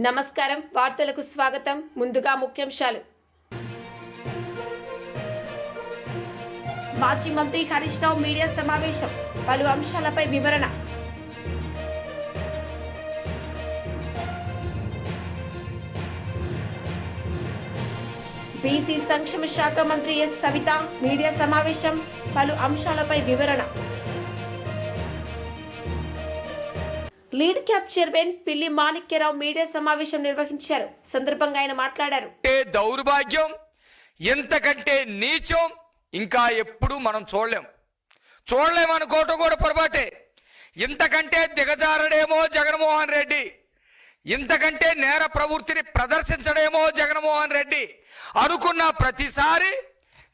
నమస్కారం వార్తలకు స్వాగతం. ముందుగా ముఖ్యాంశాలు. మాజీ మంత్రి హరీష్ రావు మీడియా సమావేశం. పలు అంశాలపై వివరణ. బీసీ సంక్షేమ శాఖ మంత్రి ఎస్. సవిత మీడియా సమావేశం. పలు అంశాలపై వివరణ. లీడ్ క్యాప్ చైర్మన్ పిల్లి మాణిక్యరావు మీడియా సమావేశం నిర్వహించారు. సందర్భంగా ఆయన మాట్లాడారు. దౌర్భాగ్యం ఎంతకంటే నీచం ఇంకా ఎప్పుడు మనం చూడలేం. చూడలేం అనుకోవటం కూడా పొరపాటే. ఇంతకంటే దిగజారడేమో జగన్మోహన్ రెడ్డి. ఇంతకంటే నేర ప్రవృత్తిని ప్రదర్శించడేమో జగన్మోహన్ రెడ్డి. అనుకున్న ప్రతిసారి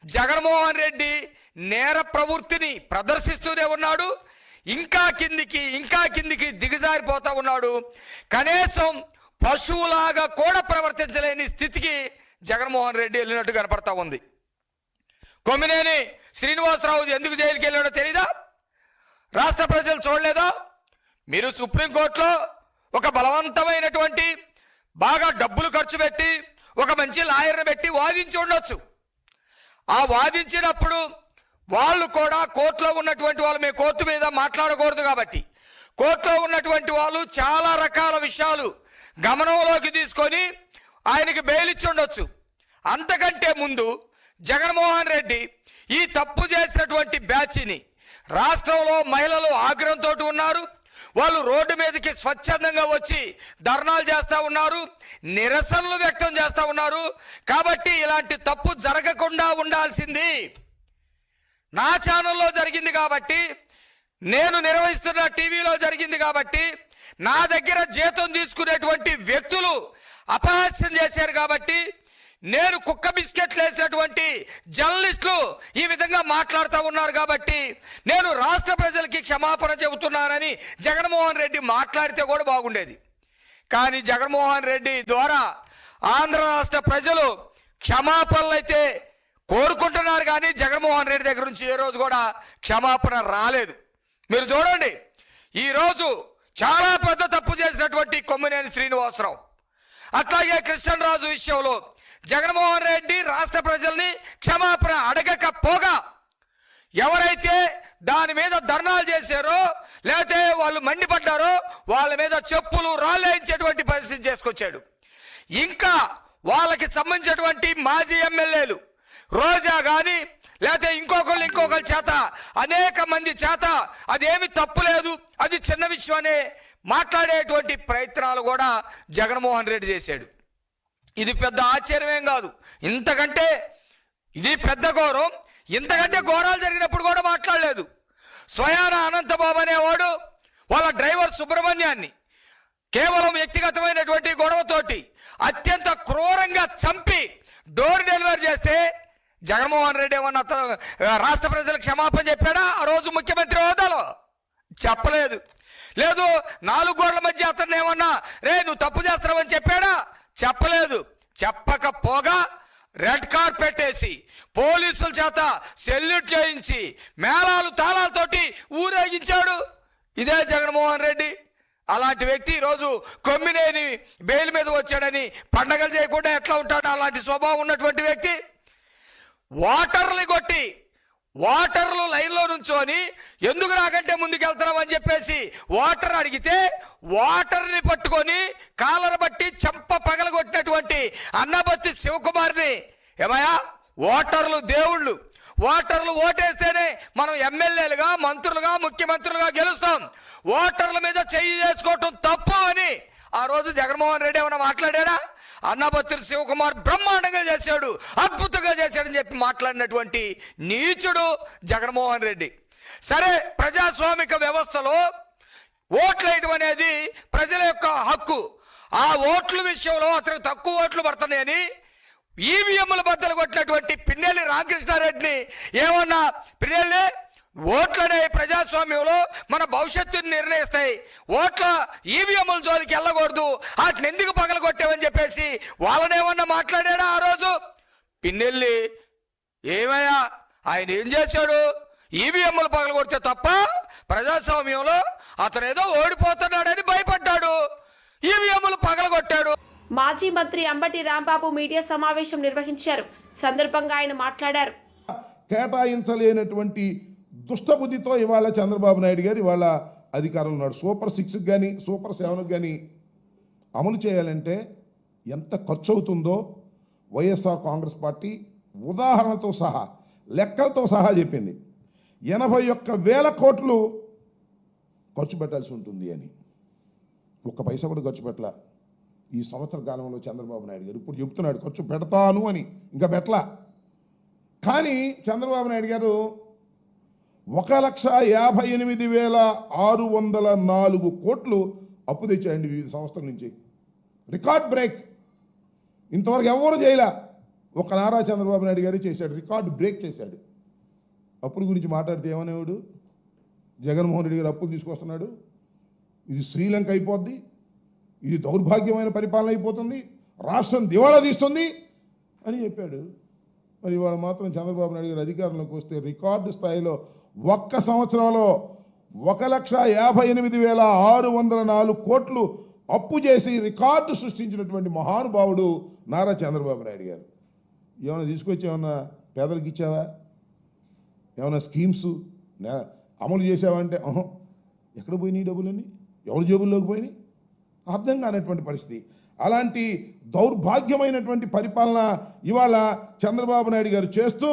జగన్మోహన్ రెడ్డి నేర ప్రవృత్తిని ప్రదర్శిస్తూనే ఉన్నాడు. ఇంకా కిందికి ఇంకా కిందికి దిగజారిపోతా ఉన్నాడు. కనీసం పశువులాగా కూడా ప్రవర్తించలేని స్థితికి జగన్మోహన్ రెడ్డి వెళ్ళినట్టు కనపడతా ఉంది. కొమ్మినేని శ్రీనివాసరావు ఎందుకు జైలుకి వెళ్ళాడో తెలీదా? రాష్ట్ర ప్రజలు చూడలేదా? మీరు సుప్రీంకోర్టులో ఒక బలవంతమైనటువంటి బాగా డబ్బులు ఖర్చు పెట్టి ఒక మంచి లాయర్ని పెట్టి వాదించి ఉండొచ్చు. ఆ వాదించినప్పుడు వాళ్ళు కూడా కోర్టులో ఉన్నటువంటి వాళ్ళు మేము కోర్టు మీద మాట్లాడకూడదు కాబట్టి. కోర్టులో ఉన్నటువంటి వాళ్ళు చాలా రకాల విషయాలు గమనంలోకి తీసుకొని ఆయనకి బెయిల్ ఇచ్చి ఉండొచ్చు. అంతకంటే ముందు జగన్మోహన్ రెడ్డి ఈ తప్పు చేసినటువంటి బ్యాచ్ని రాష్ట్రంలో మహిళలు ఆగ్రహంతో ఉన్నారు. వాళ్ళు రోడ్డు మీదకి స్వచ్ఛందంగా వచ్చి ధర్నాలు చేస్తూ ఉన్నారు. నిరసనలు వ్యక్తం చేస్తూ ఉన్నారు. కాబట్టి ఇలాంటి తప్పు జరగకుండా ఉండాల్సింది. నా ఛానల్లో జరిగింది కాబట్టి నేను నిర్వహిస్తున్న టీవీలో జరిగింది కాబట్టి నా దగ్గర జీతం తీసుకునేటువంటి వ్యక్తులు అపహాస్యం చేశారు కాబట్టి నేను కుక్క బిస్కెట్లు వేసినటువంటి జర్నలిస్టులు ఈ విధంగా మాట్లాడుతూ ఉన్నారు కాబట్టి నేను రాష్ట్ర ప్రజలకి క్షమాపణ చెబుతున్నానని జగన్మోహన్ రెడ్డి మాట్లాడితే కూడా బాగుండేది. కానీ జగన్మోహన్ రెడ్డి ద్వారా ఆంధ్ర రాష్ట్ర ప్రజలు క్షమాపణలు అయితే కోరుకుంటున్నారు కానీ జగన్మోహన్ రెడ్డి దగ్గర నుంచి ఏ రోజు కూడా క్షమాపణ రాలేదు. మీరు చూడండి ఈరోజు చాలా పెద్ద తప్పు చేసినటువంటి కొమ్మినేని శ్రీనివాసరావు. అట్లాగే కృష్ణరాజు విషయంలో జగన్మోహన్ రెడ్డి రాష్ట్ర ప్రజల్ని క్షమాపణ అడగకపోగా ఎవరైతే దాని మీద ధర్నాలు చేశారో లేకపోతే వాళ్ళు మండిపడ్డారో వాళ్ళ మీద చెప్పులు రాలేయించేటువంటి పరిస్థితి చేసుకొచ్చాడు. ఇంకా వాళ్ళకి సంబంధించినటువంటి మాజీ ఎమ్మెల్యేలు రోజా కానీ లేకపోతే ఇంకొకళ్ళు ఇంకొకరి చేత అనేక మంది చేత అదేమి తప్పు లేదు అది చిన్న విషయం అనే మాట్లాడేటువంటి ప్రయత్నాలు కూడా జగన్మోహన్ రెడ్డి చేశాడు. ఇది పెద్ద ఆశ్చర్యమేం కాదు. ఇంతకంటే ఇది పెద్ద ఘోరం. ఇంతకంటే ఘోరాలు జరిగినప్పుడు కూడా మాట్లాడలేదు. స్వయాన అనంతబాబు అనేవాడు వాళ్ళ డ్రైవర్ సుబ్రహ్మణ్యాన్ని కేవలం వ్యక్తిగతమైనటువంటి గొడవతోటి అత్యంత క్రూరంగా చంపి డోర్ డెలివరీ చేస్తే జగన్మోహన్ రెడ్డి ఏమన్నా అతను రాష్ట్ర ప్రజలకు క్షమాపణ చెప్పాడా? ఆ రోజు ముఖ్యమంత్రి హోదాలో. చెప్పలేదు. లేదు నాలుగు గోడల మధ్య అతను ఏమన్నా రే నువ్వు తప్పు చేస్తున్నావని చెప్పాడా? చెప్పలేదు. చెప్పకపోగా రెడ్ కార్పెట్ వేసి పోలీసుల చేత సెల్యూట్ చేయించి మేళాలు తాళాలతోటి ఊరేగించాడు. ఇదే జగన్మోహన్ రెడ్డి. అలాంటి వ్యక్తి ఈరోజు కొమ్మినేని బెయిల్ మీద వచ్చాడని పండగలు చేయకుండా ఎట్లా ఉంటాడు? అలాంటి స్వభావం ఉన్నటువంటి వ్యక్తి. వాటర్ని కొట్టి వాటర్లు లైన్లో నుంచోని ఎందుకు నాకంటే ముందుకెళ్తున్నాం అని చెప్పేసి వాటర్ అడిగితే వాటర్ని పట్టుకొని కాలర్ బట్టి చెంప పగలగొట్టినటువంటి అన్నబత్తి శివకుమార్ని. ఏమయ్యా? ఓటర్లు దేవుళ్ళు. ఓటర్లు ఓటేస్తేనే మనం ఎమ్మెల్యేలుగా మంత్రులుగా ముఖ్యమంత్రులుగా గెలుస్తాం. ఓటర్ల మీద చెయ్యి చేసుకోవటం తప్పు అని ఆ రోజు జగన్మోహన్ రెడ్డి ఏమైనా మాట్లాడారా అన్నబత్రి శివకుమార్ బ్రహ్మాండంగా చేశాడు అద్భుతంగా చేశాడని చెప్పి మాట్లాడినటువంటి నీచుడు జగన్మోహన్ రెడ్డి. సరే ప్రజాస్వామిక వ్యవస్థలో ఓట్లు వేయడం అనేది ప్రజల యొక్క హక్కు. ఆ ఓట్ల విషయంలో అతను తక్కువ ఓట్లు పడుతున్నాయని ఈవీఎంల బద్దలు కొట్టినటువంటి పిన్నెల్లి రామకృష్ణారెడ్డిని ఏమన్నా పిన్నెల్లి ఓట్లనే ప్రజాస్వామ్యంలో మన భవిష్యత్తుని నిర్ణయిస్తాయి. ఓట్ల ఈవీఎంల జోలికి వెళ్ళకూడదు. వాటిని ఎందుకు పగలగొట్టామని చెప్పేసి వాళ్ళనేమన్నా మాట్లాడాడా ఆ రోజు? పిన్నెల్లి ఏమయ్యా ఆయన ఏం చేశాడు? ఈవీఎంలు పగలగొడితే తప్ప ప్రజాస్వామ్యంలో అతను ఏదో ఓడిపోతున్నాడని భయపడ్డాడు. ఈవీఎంలు పగలగొట్టాడు. మాజీ మంత్రి అంబటి రాంబాబు మీడియా సమావేశం నిర్వహించారు. సందర్భంగా ఆయన మాట్లాడారు. కేటాయించలేనటువంటి దుష్టబుద్ధితో ఇవాళ చంద్రబాబు నాయుడు గారు ఇవాళ అధికారంలో ఉన్నాడు. సూపర్ సిక్స్కి కానీ సూపర్ సెవెన్కి కానీ అమలు చేయాలంటే ఎంత ఖర్చు అవుతుందో వైఎస్ఆర్ కాంగ్రెస్ పార్టీ ఉదాహరణతో సహా లెక్కలతో సహా చెప్పింది. ఎనభై ఒక్క వేల కోట్లు ఖర్చు పెట్టాల్సి ఉంటుంది అని. ఒక్క పైసా కూడా ఖర్చు పెట్టలా. ఈ సంవత్సర కాలంలో చంద్రబాబు నాయుడు గారు ఇప్పుడు చెప్తున్నాడు ఖర్చు పెడతాను అని. ఇంకా పెట్టలా. కానీ చంద్రబాబు నాయుడు గారు ఒక లక్ష యాభై ఎనిమిది వేల ఆరు వందల నాలుగు కోట్లు అప్పు తెచ్చాయండి వివిధ సంస్థల నుంచి. Record break. ఇంతవరకు ఎవరు చేయలే. ఒక నారా చంద్రబాబు నాయుడు గారు చేశాడు. రికార్డ్ బ్రేక్ చేశాడు. అప్పుల గురించి మాట్లాడితే ఏమనేవాడు? జగన్మోహన్ రెడ్డి గారు అప్పులు తీసుకొస్తున్నాడు. ఇది శ్రీలంక అయిపోద్ది. ఇది దౌర్భాగ్యమైన పరిపాలన అయిపోతుంది. రాష్ట్రం దివాళా తీస్తుంది అని చెప్పాడు. మరి ఇవాళ మాత్రం చంద్రబాబు నాయుడు గారు అధికారంలోకి వస్తే రికార్డు స్థాయిలో ఒక్క సంవత్సరంలో ఒక లక్ష యాభై ఎనిమిది వేల ఆరు వందల నాలుగు కోట్లు అప్పు చేసి రికార్డు సృష్టించినటువంటి మహానుభావుడు నారా చంద్రబాబు నాయుడు గారు. ఏమైనా తీసుకొచ్చి ఏమన్నా పేదలకు ఇచ్చావా? ఏమైనా స్కీమ్స్ అమలు చేసావంటే ఎక్కడ పోయినాయి డబ్బులన్నీ? ఎవరి జేబుల్లోకి పోయినాయి? అర్థం కానటువంటి పరిస్థితి. అలాంటి దౌర్భాగ్యమైనటువంటి పరిపాలన ఇవాళ చంద్రబాబు నాయుడు గారు చేస్తూ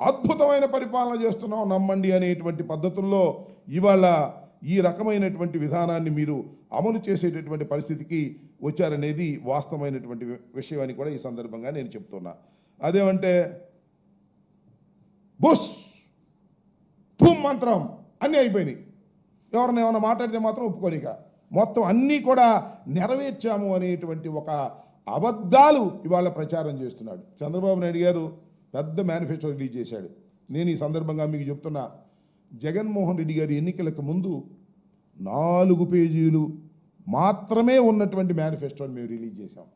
అద్భుతమైన పరిపాలన చేస్తున్నాం నమ్మండి అనేటువంటి పద్ధతుల్లో ఇవాళ ఈ రకమైనటువంటి విధానాన్ని మీరు అమలు చేసేటటువంటి పరిస్థితికి వచ్చారనేది వాస్తవమైనటువంటి విషయం అని కూడా ఈ సందర్భంగా నేను చెప్తున్నా. అదేమంటే బుస్ ధూమ్ మంత్రం అన్నీ అయిపోయినాయి. ఎవరిని ఏమైనా మాట్లాడితే మాత్రం ఒప్పుకోలేక మొత్తం అన్నీ కూడా నెరవేర్చాము అనేటువంటి ఒక అబద్ధాలు ఇవాళ ప్రచారం చేస్తున్నాడు. చంద్రబాబు నాయుడు గారు పెద్ద మేనిఫెస్టో రిలీజ్ చేశాడు. నేను ఈ సందర్భంగా మీకు చెప్తున్నా జగన్మోహన్ రెడ్డి గారి ఎన్నికలకు ముందు నాలుగు పేజీలు మాత్రమే ఉన్నటువంటి మేనిఫెస్టోని మేము రిలీజ్ చేశాం.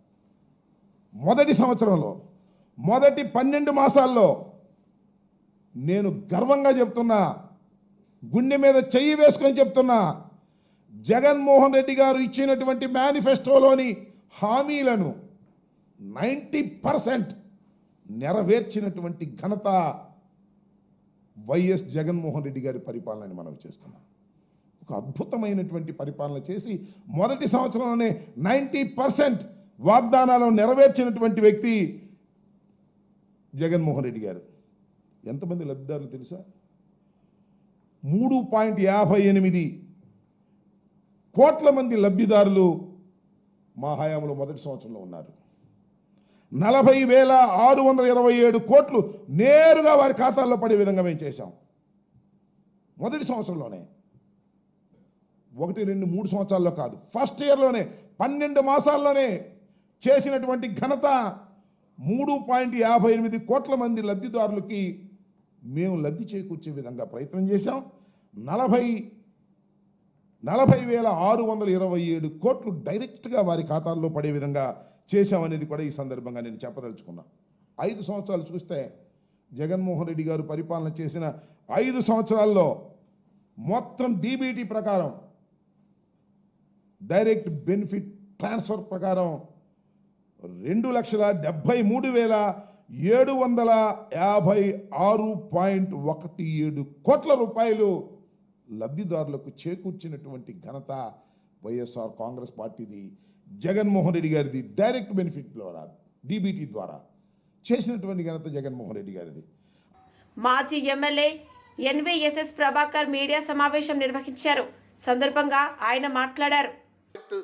మొదటి సంవత్సరంలో మొదటి పన్నెండు మాసాల్లో నేను గర్వంగా చెప్తున్నా గుండె మీద చెయ్యి వేసుకొని చెప్తున్నా జగన్మోహన్ రెడ్డి గారు ఇచ్చినటువంటి మేనిఫెస్టోలోని హామీలను నైంటీ పర్సెంట్ నెరవేర్చినటువంటి ఘనత వైఎస్ జగన్మోహన్ రెడ్డి గారి పరిపాలనని మనం చేస్తున్నాం. ఒక అద్భుతమైనటువంటి పరిపాలన చేసి మొదటి సంవత్సరంలోనే నైంటీ పర్సెంట్ వాగ్దానాలను నెరవేర్చినటువంటి వ్యక్తి జగన్మోహన్ రెడ్డి గారు. ఎంతమంది లబ్ధిదారులు తెలుసా? మూడు పాయింట్ యాభై ఎనిమిది కోట్ల మంది లబ్ధిదారులు మా హయాంలో మొదటి సంవత్సరంలో ఉన్నారు. నలభై వేల ఆరు వందల ఇరవై ఏడు కోట్లు నేరుగా వారి ఖాతాల్లో పడే విధంగా మేము చేశాం. మొదటి సంవత్సరంలోనే. ఒకటి రెండు మూడు సంవత్సరాల్లో కాదు. ఫస్ట్ ఇయర్లోనే పన్నెండు మాసాల్లోనే చేసినటువంటి ఘనత మూడు పాయింట్ యాభై ఎనిమిది కోట్ల మంది లబ్ధిదారులకి మేము లబ్ధి చేకూర్చే విధంగా ప్రయత్నం చేశాం. నలభై నలభై వేల ఆరు వందల ఇరవై ఏడు కోట్లు డైరెక్ట్గా వారి ఖాతాల్లో పడే విధంగా చేశామనేది కూడా ఈ సందర్భంగా నేను చెప్పదలుచుకున్నా. ఐదు సంవత్సరాలు చూస్తే జగన్మోహన్ రెడ్డి గారు పరిపాలన చేసిన ఐదు సంవత్సరాల్లో మొత్తం డీబీటీ ప్రకారం డైరెక్ట్ బెనిఫిట్ ట్రాన్స్ఫర్ ప్రకారం రెండు లక్షల డెబ్భై మూడు వేల ఏడు వందల యాభై ఆరు పాయింట్ ఒకటి ఏడు కోట్ల రూపాయలు లబ్ధిదారులకు చేకూర్చినటువంటి ఘనత వైఎస్ఆర్ కాంగ్రెస్ పార్టీది. జగన్మోహన్ రెడ్డి గారిది డైరెక్ట్ బెనిఫిట్ ద్వారా డీబీటీ ద్వారా చేసినటువంటి ఘనత జగన్మోహన్ రెడ్డి గారిది. మాజీ ఎమ్మెల్యే ఎన్వీఎస్ఎస్ ప్రభాకర్ మీడియా సమావేశం నిర్వహించారు. సందర్భంగా ఆయన మాట్లాడారు.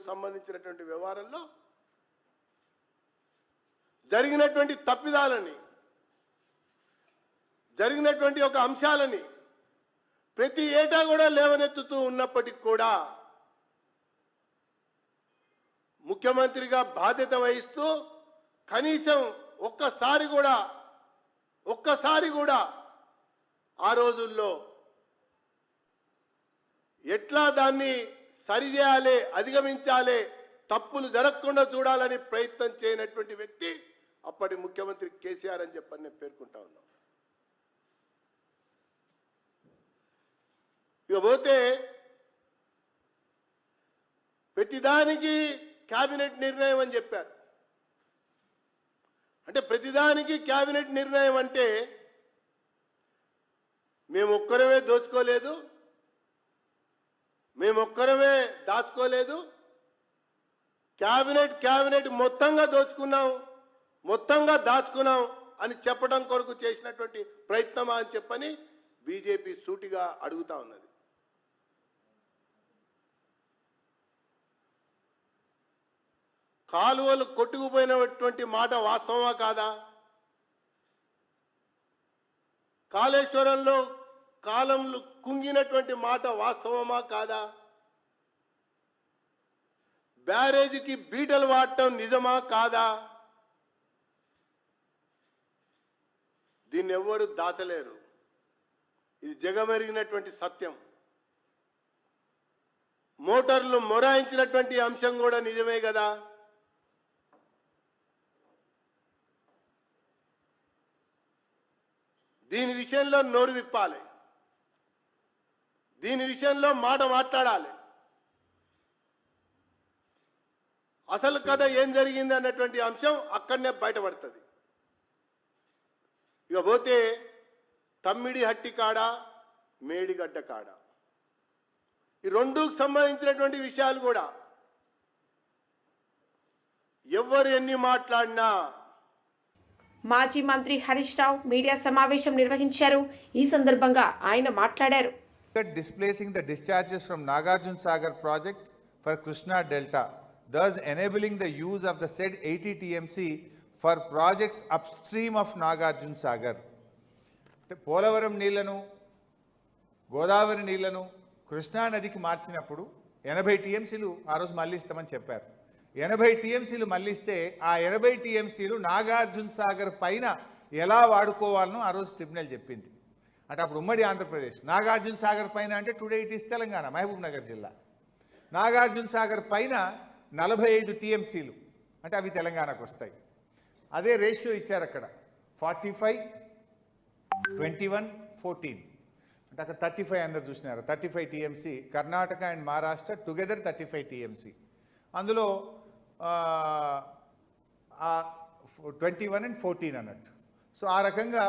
సంబంధించినటువంటి వ్యవహారంలో జరిగినటువంటి తప్పిదాలని జరిగినటువంటి ఒక అంశాలని ప్రతి ఏటా కూడా లేవనెత్తుతూ ఉన్నప్పటికీ కూడా ముఖ్యమంత్రిగా బాధ్యత వహిస్తూ కనీసం ఒక్కసారి కూడా ఒక్కసారి కూడా ఆ రోజుల్లో ఎట్లా దాన్ని సరిచేయాలి అధిగమించాలి తప్పులు జరగకుండా చూడాలని ప్రయత్నం చేయనటువంటి వ్యక్తి అప్పటి ముఖ్యమంత్రి కేసీఆర్ అని చెప్పని నేను పేర్కొంటా ఉన్నాం. ఇక పోతే ప్రతిదానికి క్యాబినెట్ నిర్ణయం అని చెప్పారు. అంటే ప్రతిదానికి క్యాబినెట్ నిర్ణయం అంటే మేము ఒక్కరమే దోచుకోలేదు మేము ఒక్కరమే దాచుకోలేదు క్యాబినెట్ క్యాబినెట్ మొత్తంగా దోచుకున్నాం మొత్తంగా దాచుకున్నాం అని చెప్పడం కొరకు చేసినటువంటి ప్రయత్నమా అని చెప్పని బీజేపీ సూటిగా అడుగుతా ఉన్నది. కాలువలు కొట్టుకుపోయినటువంటి మాట వాస్తవమా కాదా? కాళేశ్వరంలో కాలంలో కుంగినటువంటి మాట వాస్తవమా కాదా? బ్యారేజీకి బీటలు వాడటం నిజమా కాదా? దీన్ని ఎవ్వరు దాచలేరు. ఇది జగమెరిగినటువంటి సత్యం. మోటార్లు మొరాయించినటువంటి అంశం కూడా నిజమే కదా? దీని విషయంలో నోరు విప్పాలి. దీని విషయంలో మాట మాట్లాడాలి. అసలు కథ ఏం జరిగింది అన్నటువంటి అంశం అక్కడనే బయటపడుతుంది. ఇక పోతే తమ్మిడి హట్టి కాడ మేడిగడ్డ కాడ. ఈ రెండుకు సంబంధించినటువంటి విషయాలు కూడా. ఎవరు ఎన్ని మాట్లాడినా మాజీ మంత్రి హరీష్ రావు మీడియా సమావేశం నిర్వహించారు ఈ సందర్భంగా ఆయన మాట్లాడారు displacing the discharges from Nagarjun Sagar project for Krishna Delta, thus enabling the use of the said 80 TMC for projects upstream of Nagarjun Sagar. అంటే పోలవరం నీళ్ళను గోదావరి నీళ్ళను కృష్ణా నదికి మార్చినప్పుడు ఎనభై టీఎంసీలు ఆ రోజు మళ్ళీ ఇస్తామని చెప్పారు ఎనభై టీఎంసీలు మళ్ళిస్తే ఆ ఎనభై టీఎంసీలు నాగార్జున సాగర్ పైన ఎలా వాడుకోవాలనో ఆ రోజు ట్రిబ్యునల్ చెప్పింది. అంటే అప్పుడు ఉమ్మడి ఆంధ్రప్రదేశ్. నాగార్జున సాగర్ పైన అంటే today it is Telangana Mahbubnagar జిల్లా. నాగార్జున సాగర్ పైన నలభై ఐదు టీఎంసీలు అంటే అవి తెలంగాణకు వస్తాయి. అదే రేషియో ఇచ్చారు అక్కడ. Forty five twenty one fourteen. అంటే అక్కడ థర్టీ ఫైవ్ అందరు చూసినారు. Thirty five TMC Karnataka and Maharashtra together thirty five TMC. అందులో ట్వంటీ వన్ అండ్ ఫోర్టీన్ అన్నట్టు. సో ఆ రకంగా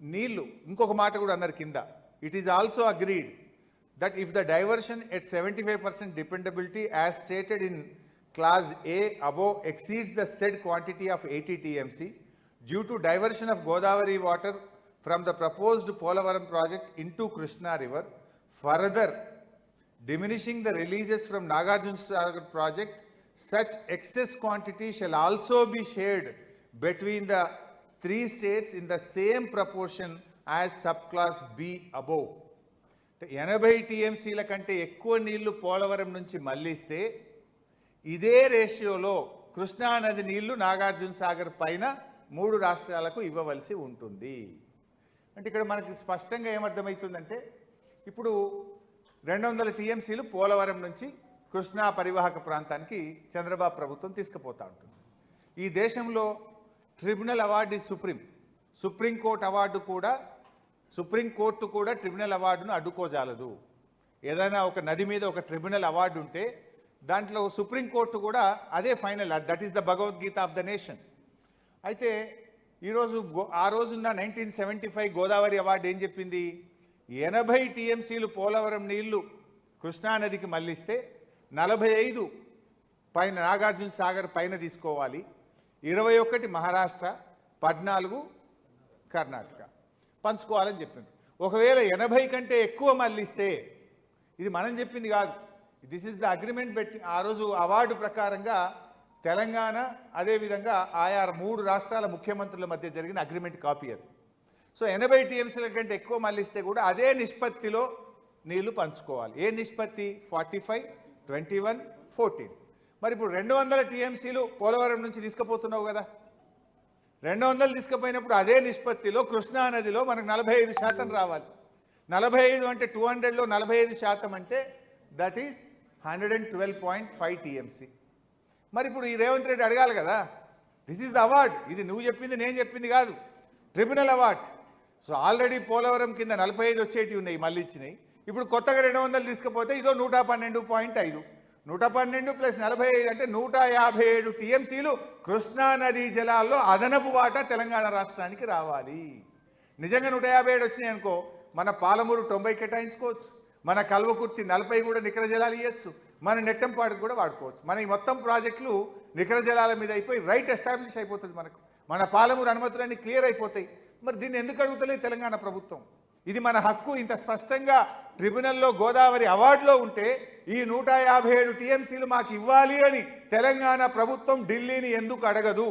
నీళ్ళు ఇంకొక మాట కూడా అన్నారు కింద. It is also agreed that if the diversion at seventy five percent dependability as stated in clause A above exceeds the said quantity of eighty TMC due to diversion of Godavari water from the proposed Polavaram project into Krishna river further diminishing the releases from Nagarjuna Sagar project, such excess quantity shall also be shared between the three states in the same proportion as subclass B above. ఎనభై టీఎంసీల కంటే ఎక్కువ నీళ్ళు పోలవరం నుంచి మళ్ళిస్తే ఇదే రేషియోలో కృష్ణా నది నీళ్ళు నాగార్జున సాగర్ పైన మూడు రాష్ట్రాలకు ఇవ్వవలసి ఉంటుంది అంటే ఇక్కడ మనకి స్పష్టంగా ఏమర్థమవుతుందంటే ఇప్పుడు రెండు వందల టీఎంసీలు పోలవరం నుంచి కృష్ణా పరివాహక ప్రాంతానికి చంద్రబాబు ప్రభుత్వం తీసుకుపోతా ఉంటుంది. ఈ దేశంలో tribunal award is supreme. Supreme court award కూడా సుప్రీంకోర్టు కూడా ట్రిబ్యునల్ అవార్డును అడ్డుకోజాలదు. ఏదైనా ఒక నది మీద ఒక ట్రిబ్యునల్ అవార్డు ఉంటే దాంట్లో సుప్రీంకోర్టు కూడా అదే final that is the Bhagavad Gita of the nation. అయితే ఈరోజు ఆ రోజున్న nineteen seventy five Godavari award ఏం చెప్పింది? ఎనభై టీఎంసీలు పోలవరం నీళ్ళు కృష్ణానదికి మళ్ళిస్తే నలభై ఐదు పైన నాగార్జున సాగర్ పైన తీసుకోవాలి. ఇరవై ఒకటి మహారాష్ట్ర పద్నాలుగు కర్ణాటక. పంచుకోవాలని చెప్పింది. ఒకవేళ ఎనభై కంటే ఎక్కువ మళ్ళిస్తే ఇది మనం చెప్పింది కాదు. దిస్ ఇస్ ద అగ్రిమెంట్ పెట్టి ఆ రోజు అవార్డు ప్రకారంగా తెలంగాణ అదేవిధంగా ఆయా మూడు రాష్ట్రాల ముఖ్యమంత్రుల మధ్య జరిగిన అగ్రిమెంట్ కాపీ అది. సో ఎనభై టీఎంసీల కంటే ఎక్కువ మళ్ళిస్తే కూడా అదే నిష్పత్తిలో నీళ్ళు పంచుకోవాలి. ఏ నిష్పత్తి? Forty five twenty one fourteen. మరి ఇప్పుడు రెండు వందల టీఎంసీలు పోలవరం నుంచి తీసుకుపోతున్నావు కదా. రెండు వందలు తీసుకుపోయినప్పుడు అదే నిష్పత్తిలో కృష్ణా నదిలో మనకు నలభై ఐదు శాతం రావాలి. నలభై ఐదు అంటే టూ హండ్రెడ్లో నలభై ఐదు శాతం అంటే that is hundred and twelve point five TMC. మరి ఇప్పుడు ఈ రేవంత్ రెడ్డి అడగాలి కదా. దిస్ ఈస్ ద అవార్డ్ ఇది నువ్వు చెప్పింది నేను చెప్పింది కాదు. Tribunal award so already Polavaram కింద నలభై ఐదు వచ్చేటివి ఉన్నాయి మళ్ళీ ఇచ్చినాయి. ఇప్పుడు కొత్తగా రెండు వందలు తీసుకుపోతే ఇదో నూట పన్నెండు పాయింట్ ఐదు. నూట పన్నెండు ప్లస్ నలభై ఐదు అంటే నూట యాభై ఏడు టీఎంసీలు కృష్ణా నదీ జలాల్లో అదనపు వాటా తెలంగాణ రాష్ట్రానికి రావాలి. నిజంగా నూట యాభై ఏడు వచ్చినాయి అనుకో మన పాలమూరు తొంభై కేటాయించుకోవచ్చు. మన కల్వకుర్తి నలభై కూడా నికర జలాలు ఇవ్వచ్చు మన నెట్టంపాడుకు కూడా వాడుకోవచ్చు. మన ఈ మొత్తం ప్రాజెక్టులు నికర జలాల మీద అయిపోయి రైట్ ఎస్టాబ్లిష్ అయిపోతుంది మనకు. మన పాలమూరు అనుమతులన్నీ క్లియర్ అయిపోతాయి. మరి దీన్ని ఎందుకు అడుగుతలేదు తెలంగాణ ప్రభుత్వం? ఇది మన హక్కు. ఇంత స్పష్టంగా ట్రిబ్యునల్లో గోదావరి అవార్డులో ఉంటే ఈ నూట యాభై ఏడు టీఎంసీలు మాకు ఇవ్వాలి అని తెలంగాణ ప్రభుత్వం ఢిల్లీని ఎందుకు అడగదు?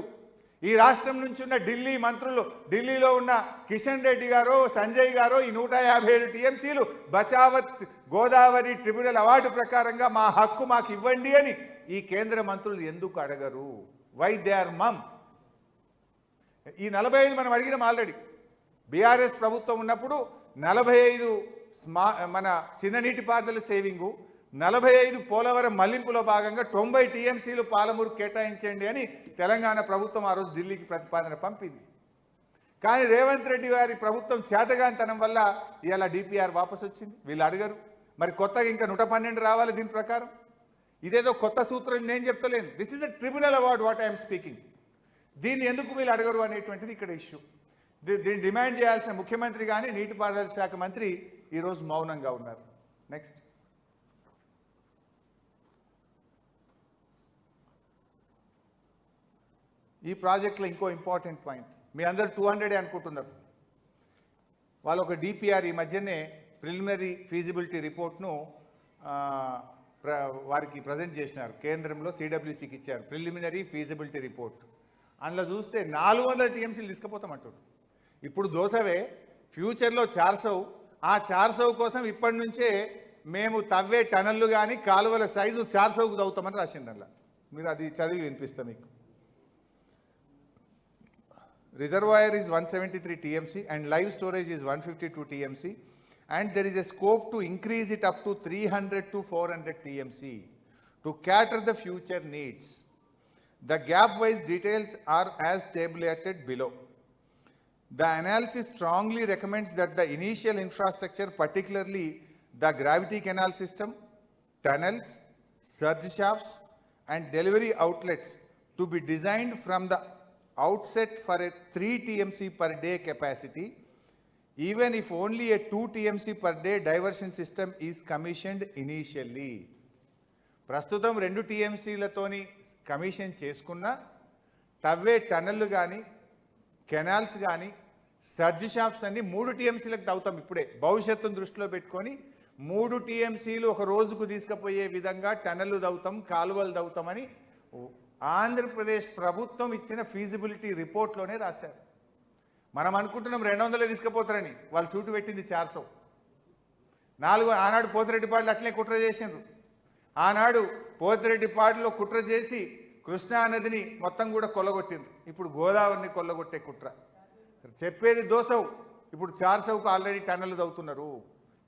ఈ రాష్ట్రం నుంచి ఉన్న ఢిల్లీ మంత్రులు ఢిల్లీలో ఉన్న కిషన్ రెడ్డి గారు సంజయ్ గారు ఈ నూట యాభై ఏడు టీఎంసీలు బచావత్ గోదావరి ట్రిబ్యునల్ అవార్డు ప్రకారంగా మా హక్కు మాకు ఇవ్వండి అని ఈ కేంద్ర మంత్రులు ఎందుకు అడగరు? వై దే ఆర్ మమ్ ఈ నలభై ఐదు మనం అడిగినాం ఆల్రెడీ బీఆర్ఎస్ ప్రభుత్వం ఉన్నప్పుడు నలభై ఐదు స్మా మన చిన్న నీటిపారుదల సేవింగు నలభై ఐదు పోలవరం మళ్ళింపులో భాగంగా తొంభై టీఎంసీలు పాలమూరు కేటాయించండి అని తెలంగాణ ప్రభుత్వం ఆ రోజు ఢిల్లీకి ప్రతిపాదన పంపింది. కానీ రేవంత్ రెడ్డి వారి ప్రభుత్వం చేతగానితనం వల్ల ఇలా డిపిఆర్ వాపసు వచ్చింది. వీళ్ళు అడగరు మరి కొత్తగా ఇంకా నూట పన్నెండు రావాలి దీని ప్రకారం? ఇదేదో కొత్త సూత్రం నేను చెప్తలేను. This is the tribunal award what I'm speaking దీన్ని ఎందుకు వీళ్ళు అడగరు అనేటువంటిది ఇక్కడ ఇష్యూ దీన్ని డిమాండ్ చేయాల్సిన ముఖ్యమంత్రి కానీ నీటిపారుదల శాఖ మంత్రి ఈరోజు మౌనంగా ఉన్నారు. నెక్స్ట్ ఈ ప్రాజెక్ట్లో ఇంకో ఇంపార్టెంట్ పాయింట్. మీ అందరు టూ హండ్రెడే అనుకుంటున్నారు. వాళ్ళు ఒక డిపిఆర్ ఈ మధ్యనే ప్రిలిమినరీ ఫీజిబిలిటీ రిపోర్ట్ను ప్ర వారికి ప్రజెంట్ చేసినారు. కేంద్రంలో సిడబ్ల్యూసికి ఇచ్చారు. Preliminary feasibility report. అందులో చూస్తే నాలుగు వందల టీఎంసీలు తీసుకుపోతామంటాడు ఇప్పుడు దోసవే ఫ్యూచర్లో చార్సవు ఆ చార్సవు కోసం ఇప్పటి నుంచే మేము తవ్వే టనళ్ళు కానీ కాలువల సైజు చార్సవుకు తవ్వుతామని రాసిండు అలా మీరు అది చదివి వినిపిస్తాం మీకు. Reservoir is one seventy three TMC and live storage is one fifty two TMC. And there is a scope to increase it up to three hundred to four hundred TMC to cater the future needs. The gap wise details are as tabulated below. The analysis strongly recommends that the initial infrastructure, particularly the gravity canal system, tunnels, surge shafts, and delivery outlets to be designed from the outset for a 3 TMC per day capacity, even if only a 2 TMC per day diversion system is commissioned initially. ప్రస్తుతం రెండు టీఎంసీలతోని commission చేసుకున్న తవ్వే టనళ్ళు కానీ canals కానీ surge shops అన్ని మూడు టీఎంసీలకు తవ్వుతాం ఇప్పుడే. భవిష్యత్తును దృష్టిలో పెట్టుకొని మూడు టీఎంసీలు ఒక రోజుకు తీసుకుపోయే విధంగా టనళ్ళు తవ్వుతాం కాలువలు తవ్వుతామని ఆంధ్రప్రదేశ్ ప్రభుత్వం ఇచ్చిన ఫీజిబిలిటీ రిపోర్ట్లోనే రాశారు. మనం అనుకుంటున్నాం రెండు వందలే తీసుకుపోతారని. వాళ్ళు సూటు పెట్టింది చార్సో. నాలుగు ఆనాడు పోతిరెడ్డిపాడులు అట్లే కుట్ర చేసిండ్రు. ఆనాడు పోతిరెడ్డిపాడులో కుట్ర చేసి కృష్ణానదిని మొత్తం కూడా కొల్లగొట్టిండ్రు. ఇప్పుడు గోదావరిని కొల్లగొట్టే కుట్ర. చెప్పేది దోసవు ఇప్పుడు చార్సవుకు ఆల్రెడీ టన్నులు తవ్వుతున్నారు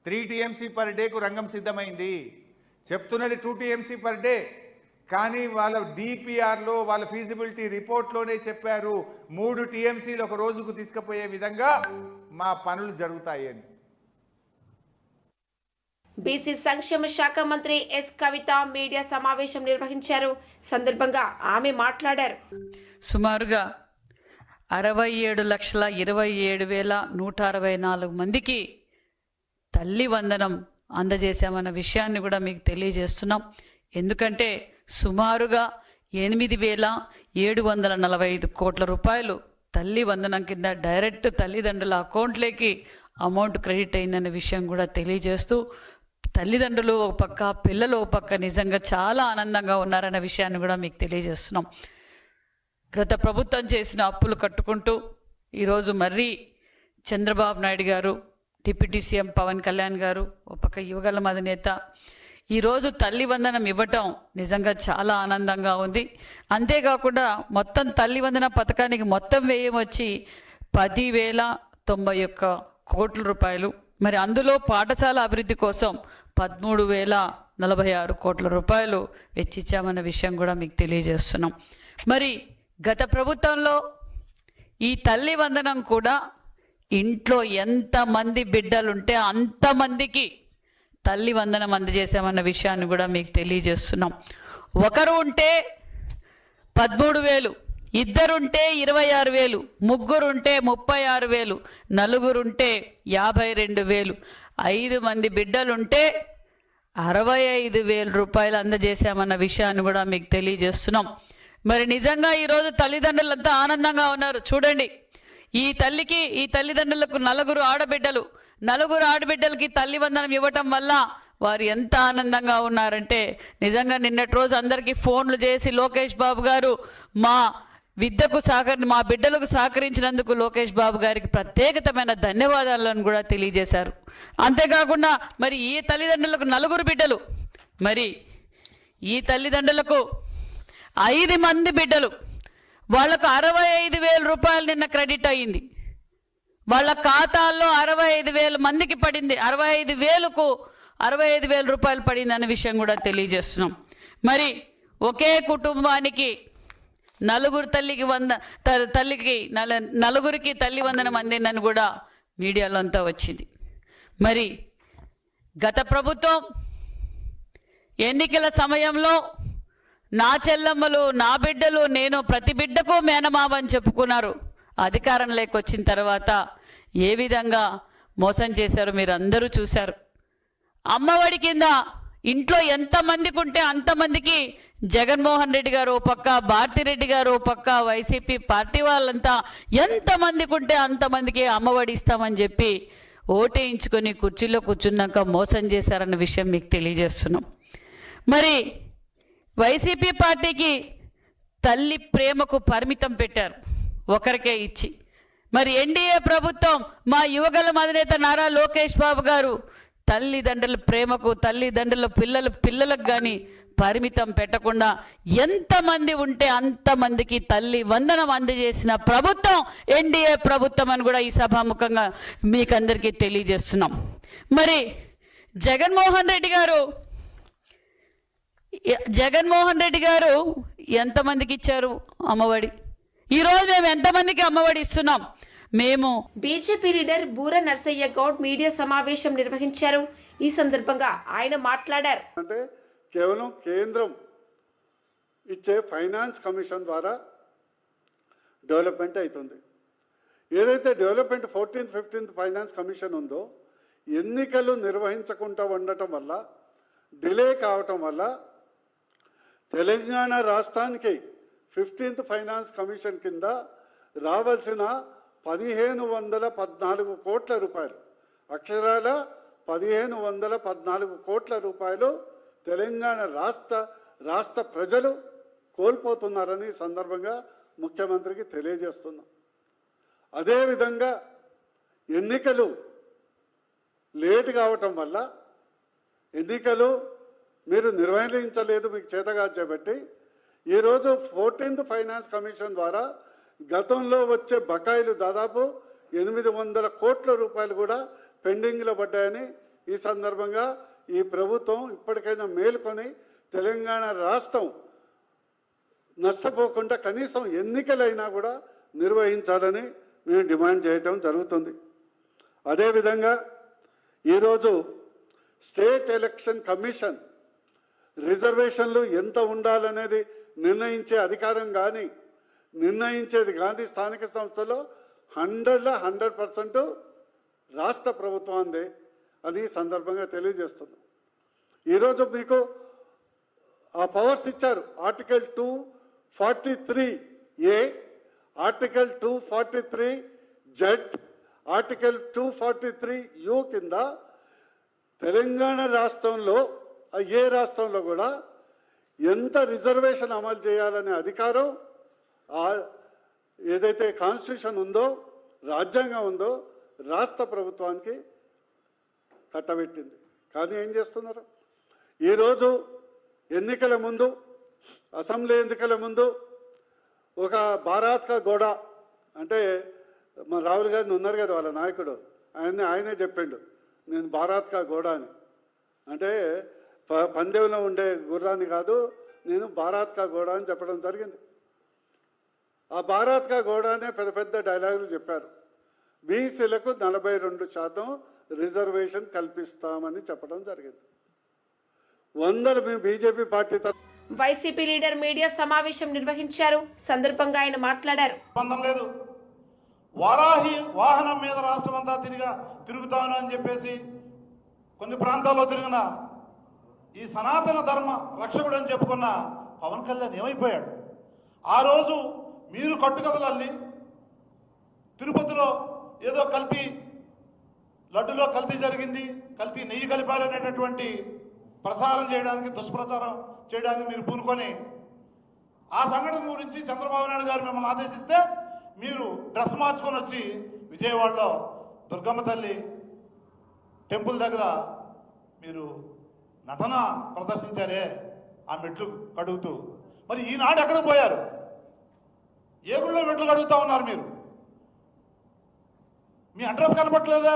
త్రీ టీఎంసీ పర్ డేకు రంగం సిద్ధమైంది. చెప్తున్నది టూ టీఎంసీ పర్ డే. కానీ వాళ్ళ డిపిఆర్లో వాళ్ళ ఫీజిబిలిటీ రిపోర్ట్లోనే చెప్పారు. మూడు టీఎంసీలు ఒక రోజుకు తీసుకుపోయే విధంగా మా పనులు జరుగుతాయి అని. బీసీ సంక్షేమ శాఖ మంత్రి ఎస్ కవిత మీడియా సమావేశం నిర్వహించారు. సందర్భంగా ఆమె మాట్లాడారు. సుమారుగా అరవై ఏడు లక్షల ఇరవై ఏడు వేల నూట అరవై నాలుగు మందికి తల్లి వందనం అందజేశామన్న విషయాన్ని కూడా మీకు తెలియజేస్తున్నాం. ఎందుకంటే సుమారుగా ఎనిమిది వేల ఏడు వందల నలభై ఐదు కోట్ల రూపాయలు తల్లి వందనం కింద డైరెక్ట్ తల్లిదండ్రుల అకౌంట్లోకి అమౌంట్ క్రెడిట్ అయిందన్న విషయం కూడా తెలియజేస్తూ తల్లిదండ్రులు ఒక పక్క పిల్లలు ఒక పక్క నిజంగా చాలా ఆనందంగా ఉన్నారన్న విషయాన్ని కూడా మీకు తెలియజేస్తున్నాం. గత ప్రభుత్వం చేసిన అప్పులు కట్టుకుంటూ ఈరోజు మర్రీ చంద్రబాబు నాయుడు గారు డిప్యూటీ సీఎం పవన్ కళ్యాణ్ గారు ఒక పక్క యువగలం అధినేత ఈరోజు తల్లి వందనం ఇవ్వటం నిజంగా చాలా ఆనందంగా ఉంది. అంతేకాకుండా మొత్తం తల్లి వందన పథకానికి మొత్తం వ్యయం వచ్చి పదివేల తొంభై ఒక్క కోట్ల రూపాయలు. మరి అందులో పాఠశాల అభివృద్ధి కోసం పదమూడు వేల నలభై ఆరు కోట్ల రూపాయలు వెచ్చించామన్న విషయం కూడా మీకు తెలియజేస్తున్నాం. మరి గత ప్రభుత్వంలో ఈ తల్లి వందనం కూడా ఇంట్లో ఎంతమంది బిడ్డలుంటే అంతమందికి తల్లి వందనం అందజేశామన్న విషయాన్ని కూడా మీకు తెలియజేస్తున్నాం. ఒకరు ఉంటే పదమూడు వేలు ఇద్దరుంటే ఇరవై ఆరు వేలు ముగ్గురుంటే ముప్పై ఆరు వేలు నలుగురుంటే యాభై రెండు వేలు ఐదు మంది బిడ్డలుంటే అరవై ఐదు వేల రూపాయలు అందజేశామన్న విషయాన్ని కూడా మీకు తెలియజేస్తున్నాం. మరి నిజంగా ఈరోజు తల్లిదండ్రులంతా ఆనందంగా ఉన్నారు. చూడండి ఈ తల్లికి ఈ తల్లిదండ్రులకు నలుగురు ఆడబిడ్డలు నలుగురు ఆడబిడ్డలకి తల్లి వందనం ఇవ్వటం వల్ల వారు ఎంత ఆనందంగా ఉన్నారంటే నిజంగా నిన్నటి రోజు అందరికీ ఫోన్లు చేసి లోకేష్ బాబు గారు మా విద్యకు సహకరి మా బిడ్డలకు సహకరించినందుకు లోకేష్ బాబు గారికి ప్రత్యేకతమైన ధన్యవాదాలను కూడా తెలియజేశారు. అంతేకాకుండా మరి ఈ తల్లిదండ్రులకు నలుగురు బిడ్డలు మరి ఈ తల్లిదండ్రులకు ఐదు మంది బిడ్డలు. వాళ్ళకు అరవై ఐదు వేల రూపాయలు నిన్న క్రెడిట్ అయ్యింది. వాళ్ళ ఖాతాల్లో అరవై ఐదు వేల మందికి పడింది. అరవై ఐదు వేలకు అరవై ఐదు వేల రూపాయలు పడింది అనే విషయం కూడా తెలియజేస్తున్నాం. మరి ఒకే కుటుంబానికి నలుగురు తల్లికి వంద త- తల్లికి నల నలుగురికి తల్లి వందనం అందిందని కూడా మీడియాలో అంతా వచ్చింది. మరి గత ప్రభుత్వం ఎన్నికల సమయంలో నా చెల్లమ్మలు నా బిడ్డలు నేను ప్రతి బిడ్డకు మేనమామని చెప్పుకున్నారు. అధికారం లేకొచ్చిన తర్వాత ఏ విధంగా మోసం చేశారో మీరు అందరూ చూశారు. అమ్మఒడి కింద ఇంట్లో ఎంతమందికి ఉంటే అంతమందికి జగన్మోహన్ రెడ్డి గారు పక్క భారతిరెడ్డి గారు పక్క వైసీపీ పార్టీ వాళ్ళంతా ఎంతమందికి ఉంటే అంతమందికి అమ్మఒడి ఇస్తామని చెప్పి ఓటేయించుకొని కుర్చీలో కూర్చున్నాక మోసం చేశారన్న విషయం మీకు తెలియజేస్తున్నాం. మరి వైసీపీ పార్టీకి తల్లి ప్రేమకు పరిమితం పెట్టారు. ఒకరికే ఇచ్చి. మరి ఎన్డీఏ ప్రభుత్వం మా యువగల అధినేత నారా లోకేష్ బాబు గారు తల్లిదండ్రుల ప్రేమకు తల్లిదండ్రుల పిల్లల పిల్లలకు కానీ పరిమితం పెట్టకుండా ఎంతమంది ఉంటే అంతమందికి తల్లి వందనం అందజేసిన ప్రభుత్వం ఎన్డీఏ ప్రభుత్వం అని కూడా ఈ సభాముఖంగా మీకందరికీ తెలియజేస్తున్నాం. మరి జగన్మోహన్ రెడ్డి గారు జగన్మోహన్ రెడ్డి గారు ఎంతమందికి ఇచ్చారు అమ్మఒడి? ఈరోజు మేము ఎంతమందికి అమ్మఒడి ఇస్తున్నాం? మేము బీజేపీ లీడర్ బూర నర్సయ్య గౌడ్ మీడియా సమావేశం నిర్వహించారు. ఈ సందర్భంగా ఆయన మాట్లాడారు. అంటే కేవలం కేంద్రం ఇచ్చే ఫైనాన్స్ కమిషన్ ద్వారా డెవలప్మెంట్ అవుతుంది. ఏదైతే development fourteenth fifteenth finance commission ఉందో ఎన్నికలు నిర్వహించకుండా ఉండటం వల్ల డిలే కావటం వల్ల తెలంగాణ రాష్ట్రానికి ఫిఫ్టీన్త్ ఫైనాన్స్ కమిషన్ కింద రావాల్సిన పదిహేను వందల పద్నాలుగు కోట్ల రూపాయలు అక్షరాల పదిహేను వందల పద్నాలుగు కోట్ల రూపాయలు తెలంగాణ రాష్ట్ర రాష్ట్ర ప్రజలు కోల్పోతున్నారని సందర్భంగా ముఖ్యమంత్రికి తెలియజేస్తున్నాం. అదేవిధంగా ఎన్నికలు లేట్ కావటం వల్ల ఎన్నికలు మీరు నిర్వహించలేదు మీకు చేతగా చేపట్టి ఈరోజు ఫోర్టీన్త్ ఫైనాన్స్ కమిషన్ ద్వారా గతంలో వచ్చే బకాయిలు దాదాపు ఎనిమిది వందల కోట్ల రూపాయలు కూడా పెండింగ్లో పడ్డాయని ఈ సందర్భంగా ఈ ప్రభుత్వం ఇప్పటికైనా మేలుకొని తెలంగాణ రాష్ట్రం నష్టపోకుండా కనీసం ఎన్నికలైనా కూడా నిర్వహించాలని మేము డిమాండ్ చేయటం జరుగుతుంది. అదేవిధంగా ఈరోజు స్టేట్ ఎలక్షన్ కమిషన్ రిజర్వేషన్లు ఎంత ఉండాలనేది నిర్ణయించే అధికారం కానీ నిర్ణయించేది గాంధీ స్థానిక సంస్థలో హండ్రెడ్లో హండ్రెడ్ పర్సెంట్ రాష్ట్ర ప్రభుత్వాందే అని సందర్భంగా తెలియజేస్తుంది ఈరోజు మీకు ఆ పవర్స్ ఇచ్చారు. Article two forty three A article two forty three Z article two forty three U కింద తెలంగాణ రాష్ట్రంలో ఏ రాష్ట్రంలో కూడా ఎంత రిజర్వేషన్ అమలు చేయాలనే అధికారం ఆ ఏదైతే కాన్స్టిట్యూషన్ ఉందో రాజ్యాంగం ఉందో రాష్ట్ర ప్రభుత్వానికి కట్టబెట్టింది. కానీ ఏం చేస్తున్నారు? ఈరోజు ఎన్నికల ముందు అసెంబ్లీ ఎన్నికల ముందు ఒక భారత్క గోడ అంటే మా రాహుల్ గాంధీ ఉన్నారు కదా వాళ్ళ నాయకుడు. ఆయన్ని ఆయనే చెప్పిండు. నేను భారత్క గోడ అని. అంటే పందెంలో ఉండే గుర్రాన్ని కాదు నేను భారత్క గోడ అని చెప్పడం జరిగింది. ఆ భారత్క గోడ అనే పెద్ద పెద్ద డైలాగులు చెప్పారు. బీసీలకు నలభై రెండు శాతం రిజర్వేషన్ కల్పిస్తామని చెప్పడం జరిగింది. వందలు మేము BJP party YCP leader media సమావేశం నిర్వహించారు. సందర్భంగా ఆయన మాట్లాడారు. లేదు. వారాహి వాహనం మీద రాష్ట్రం అంతా తిరిగా తిరుగుతాను అని చెప్పేసి కొన్ని ప్రాంతాల్లో తిరిగిన ఈ సనాతన ధర్మ రక్షకుడు అని చెప్పుకున్న పవన్ కళ్యాణ్ ఏమైపోయాడు? ఆ రోజు మీరు కట్టుకథలల్లి తిరుపతిలో ఏదో కల్తీ లడ్డులో కల్తీ జరిగింది కల్తీ నెయ్యి కలిపారు అనేటటువంటి ప్రచారం చేయడానికి దుష్ప్రచారం చేయడానికి మీరు పూనుకొని ఆ సంఘటన గురించి చంద్రబాబు నాయుడు గారు మిమ్మల్ని ఆదేశిస్తే మీరు డ్రెస్ మార్చుకొని వచ్చి విజయవాడలో దుర్గమ్మ తల్లి టెంపుల్ దగ్గర మీరు నటన ప్రదర్శించారే ఆ మెట్లు కడుగుతూ. మరి ఈనాడు ఎక్కడ పోయారు? ఏ గుళ్ళో మెట్లు కడుగుతా ఉన్నారు మీరు? మీ అడ్రస్ కనపట్లేదే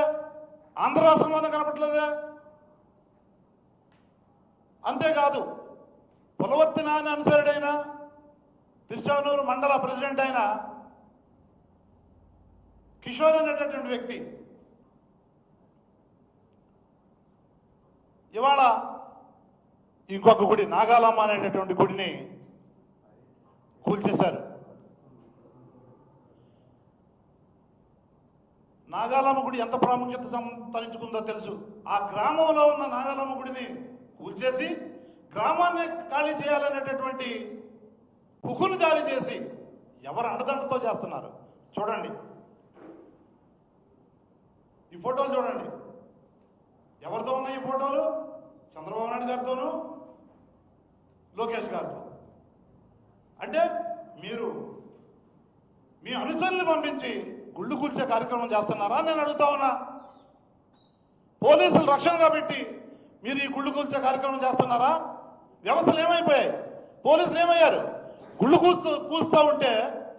ఆంధ్ర రాష్ట్రంలోనే కనపట్లేదే అంతేకాదు పులవర్తి నాని అనుచరుడైన తిరుచానూరు మండల ప్రెసిడెంట్ అయిన కిషోర్ అనేటటువంటి వ్యక్తి ఇవాళ ఇంకొక గుడి నాగాలమ్మ అనేటటువంటి గుడిని కూల్చేశారు. నాగాలమ్మ గుడి ఎంత ప్రాముఖ్యత సంతరించుకుందో తెలుసు. ఆ గ్రామంలో ఉన్న నాగాలమ్మ గుడిని కూల్చేసి గ్రామాన్ని ఖాళీ చేయాలనేటటువంటి హుకులు జారీ చేసి ఎవరు అడదండతో చేస్తున్నారు? చూడండి. ఈ ఫోటోలు చూడండి. ఎవరితో ఉన్నాయి ఈ ఫోటోలు? చంద్రబాబు నాయుడు గారితోనూ లోకేష్ గారితో. అంటే మీరు మీ అనుచరులు పంపించి గుళ్ళు కూల్చే కార్యక్రమం చేస్తున్నారా నేను అడుగుతా ఉన్నా. పోలీసులు రక్షణగా పెట్టి మీరు ఈ గుళ్ళు కూల్చే కార్యక్రమం చేస్తున్నారా? వ్యవస్థలు ఏమైపోయాయి? పోలీసులు ఏమయ్యారు? గుళ్ళు కూస్తూ కూస్తూ ఉంటే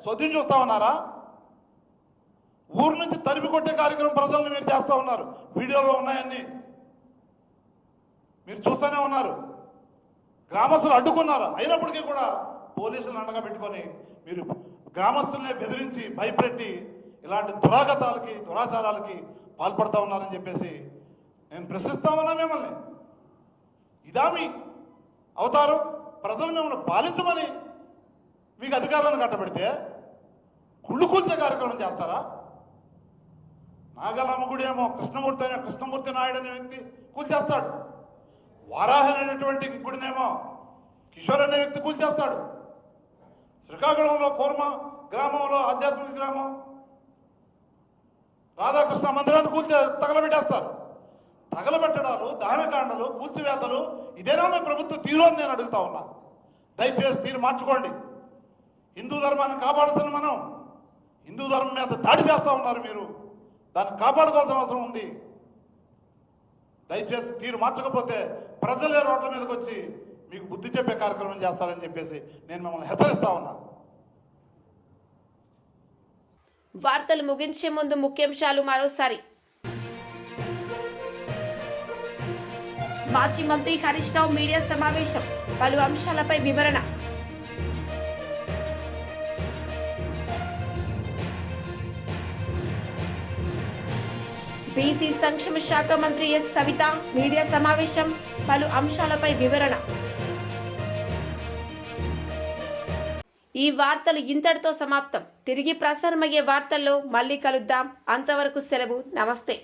సొద్యం చూస్తా ఉన్నారా? ఊరు నుంచి తరిమి కొట్టే కార్యక్రమం ప్రజలను మీరు చేస్తూ ఉన్నారు. వీడియోలో ఉన్నాయన్నీ. మీరు చూస్తూనే ఉన్నారు. గ్రామస్తులు అడ్డుకున్నారు. అయినప్పటికీ కూడా పోలీసులను అండగా పెట్టుకొని మీరు గ్రామస్తుల్ని బెదిరించి భయపెట్టి ఇలాంటి దురాగతాలకి దురాచారాలకి పాల్పడతా ఉన్నారని చెప్పేసి నేను ప్రశ్నిస్తా ఉన్నా మిమ్మల్ని. ఇదా మీ అవతారం? ప్రజలు మిమ్మల్ని పాలించమని మీకు అధికారాన్ని కట్టబెడితే కుళ్ళు కూల్చే కార్యక్రమం చేస్తారా? నాగలమ్మ గుడి ఏమో కృష్ణమూర్తి అనే కృష్ణమూర్తి నాయుడు అనే వ్యక్తి కూల్చేస్తాడు. వారాహి అనేటువంటి గుడినేమో కిషోర్ అనే వ్యక్తి కూల్చేస్తాడు శ్రీకాకుళంలో కూర్మ గ్రామంలో ఆధ్యాత్మిక గ్రామం. రాధాకృష్ణ మందిరాన్ని కూల్చే తగలబెట్టేస్తారు. తగలబెట్టడాలు దహనకాండలు కూల్చివేతలు ఇదేనా మీ ప్రభుత్వ తీరు అని నేను అడుగుతా ఉన్నా. దయచేసి తీరు మార్చుకోండి. హిందూ ధర్మాన్ని కాపాడుతున్న మనం హిందూ ధర్మం మీద దాడి చేస్తా ఉన్నారు మీరు. దాన్ని కాపాడుకోవాల్సిన అవసరం ఉంది. దయచేసి తీరు మార్చకపోతే ప్రజలే రోడ్ల మీదకి వచ్చి మీకు బుద్ధి చెప్పే కార్యక్రమం చేస్తారని చెప్పేసి నేను మిమ్మల్ని హెచ్చరిస్తా ఉన్నా. వార్తలు ముగించే ముందు ముఖ్యాంశాలు మరోసారి. మాజీ మంత్రి హరీష్ రావు మీడియా సమావేశం పలు అంశాలపై వివరణ. బీసీ సంక్షేమ శాఖ మంత్రి ఎస్ సవిత మీడియా సమావేశం పలు అంశాలపై వివరణ. ఈ వార్తలు ఇంతటితో సమాప్తం. తిరిగి ప్రసారమయ్యే వార్తల్లో మళ్ళీ కలుద్దాం. అంతవరకు సెలవు. నమస్తే.